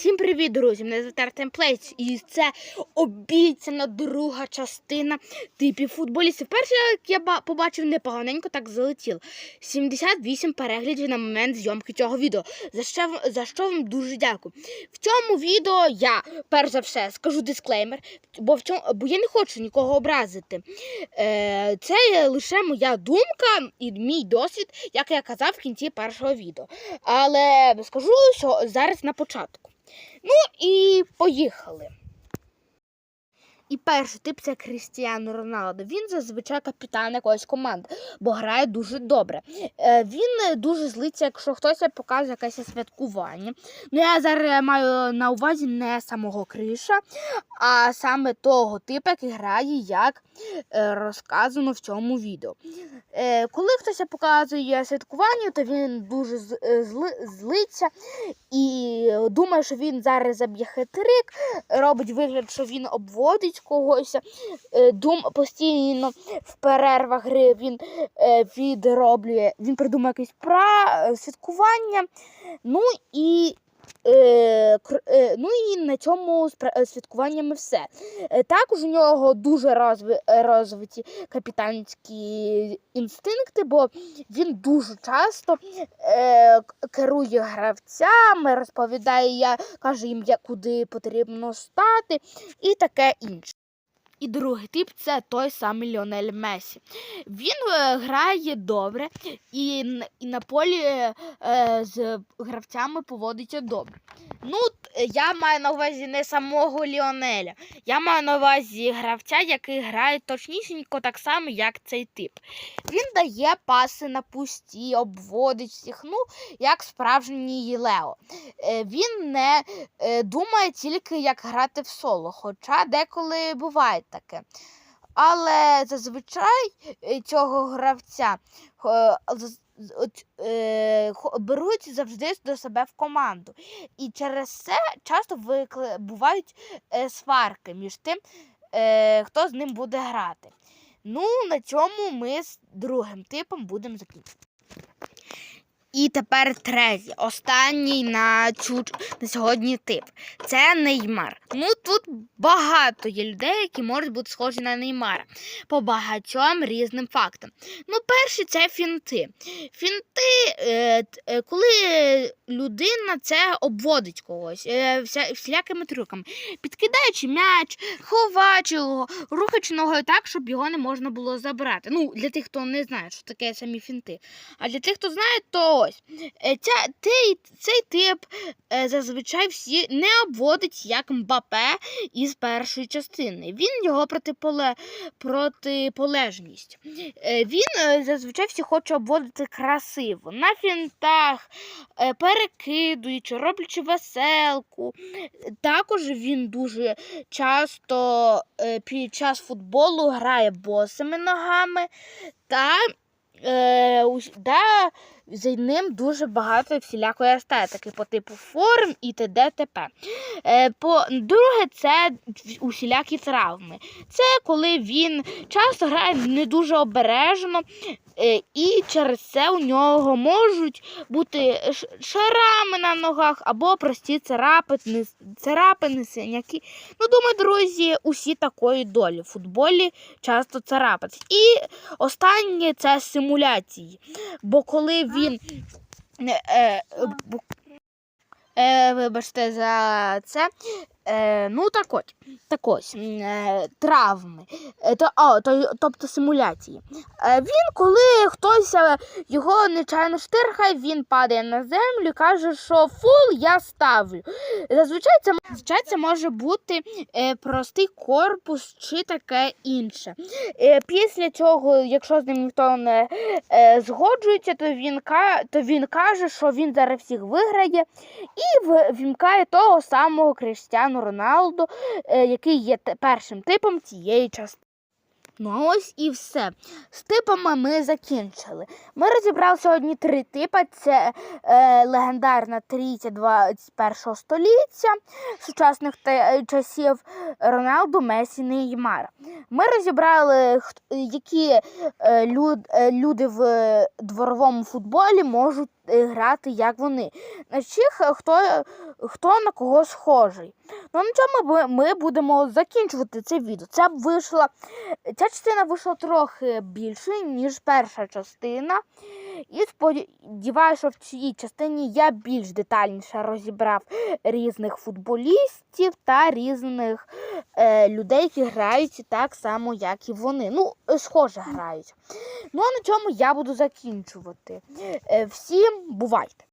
Всім привіт, друзі! Мене звати Артем Плейц, і це обіцяна друга частина типів футболістів. Перше, як я побачив, непоганенько так залетіло. 78 переглядів на момент зйомки цього відео. За що, за що вам дуже дякую. В цьому відео я, перш за все, скажу дисклеймер, бо, в цьому, бо я не хочу нікого образити. Е, це лише моя думка і мій досвід, як я казав в кінці першого відео. Але скажу, що зараз на початку. Ну і поїхали. І перший тип це Крістіану Роналдо. Він зазвичай капітан якоїсь команди, бо грає дуже добре. Е, Він дуже злиться, якщо хтось показує якесь святкування. Ну, я зараз маю на увазі не самого Криша, а саме того типу, який грає, як е, розказано в цьому відео. Е, Коли хтось показує святкування, то він дуже е, зли- злиться і думає, що він зараз заб'є хитрик, робить вигляд, що він обводить когось, е, дум постійно в перервах гри він відроблює, він придумує якесь святкування. Ну і ну і на цьому е, святкуваннями все. Е, також у нього дуже розви, е, розвиті капітанські інстинкти, бо він дуже часто е, керує гравцями, розповідає, каже їм, куди потрібно стати, і таке інше. І другий тип це той самий Ліонель Месі. Він е, грає добре і, і на полі е, з гравцями поводиться добре. Ну, я маю на увазі не самого Ліонеля. Я маю на увазі гравця, який грає точнісінько так само, як цей тип. Він дає паси на пусті, обводить всіх, ну, як справжній Лео. Е, Він не е, думає тільки, як грати в соло, хоча деколи буває таке. Але зазвичай е, цього гравця е, е, беруть завжди до себе в команду. І через це часто викли- бувають сварки між тим, хто з ним буде грати. Ну, на цьому ми з другим типом будемо закінчити. І тепер третій, останній на цю на сьогодні тип. Це Неймар. Ну тут багато є людей, які можуть бути схожі на Неймара по багатьом різним фактам. Ну, перший це фінти. Фінти, е, е, коли людина це обводить когось е, вся, всілякими трюками, підкидаючи м'яч, ховаючи його, рухаючи ногою так, щоб його не можна було забрати. Ну, для тих, хто не знає, що таке самі фінти. А для тих, хто знає, то ось е, ця, цей, цей тип е, зазвичай всі не обводить як Мбапе із першої частини. Він його протиполе, протиполежність. Е, Він зазвичай всі хоче обводити красиво, на фінтах, перекидуючи, роблячи веселку. Також він дуже часто під час футболу грає босими ногами та е, да, за ним дуже багато всілякої естетики по типу форм і т.д. т.п. Е, по, друге, це усілякі травми. Це коли він часто грає не дуже обережно, і через це у нього можуть бути ш- шрами на ногах або прості царапини, царапини, синяки. Ну, думаю, друзі, усі такої долі. В футболі часто царапаться. І останнє це симуляції. Бо коли він. е, е, е, вибачте за це. Е, ну так от, так ось, е, травми, е, то, о, то, тобто симуляції. Е, він, коли хтось е, його нечайно штирхає, він падає на землю і каже, що фул я ставлю. Зазвичай це, зазвичай це може бути е, простий корпус чи таке інше. Е, після цього, якщо з ним ніхто не е, згоджується, то він, то він каже, що він зараз всіх виграє і в- вімкає того самого Криштіану Роналду, е, який є першим типом цієї частини. Ну ось і все. З типами ми закінчили. Ми розібрали сьогодні три типи: це е, легендарна трійця 21 століття сучасних та- е, часів Роналду, Месі, Неймара. Ми розібрали, які е, люд, е, люди в е, дворовому футболі можуть грати, як вони. Чи е, хто, хто на кого схожий. Ну, на цьому ми- будемо закінчувати це відео. Це вийшла, ця частина вийшла трохи більше, ніж перша частина. І сподіваюся, що в цій частині я більш детальніше розібрав різних футболістів та різних е, людей, які грають так само, як і вони. Ну, схоже грають. Ну а на цьому я буду закінчувати. Е, всім бувайте!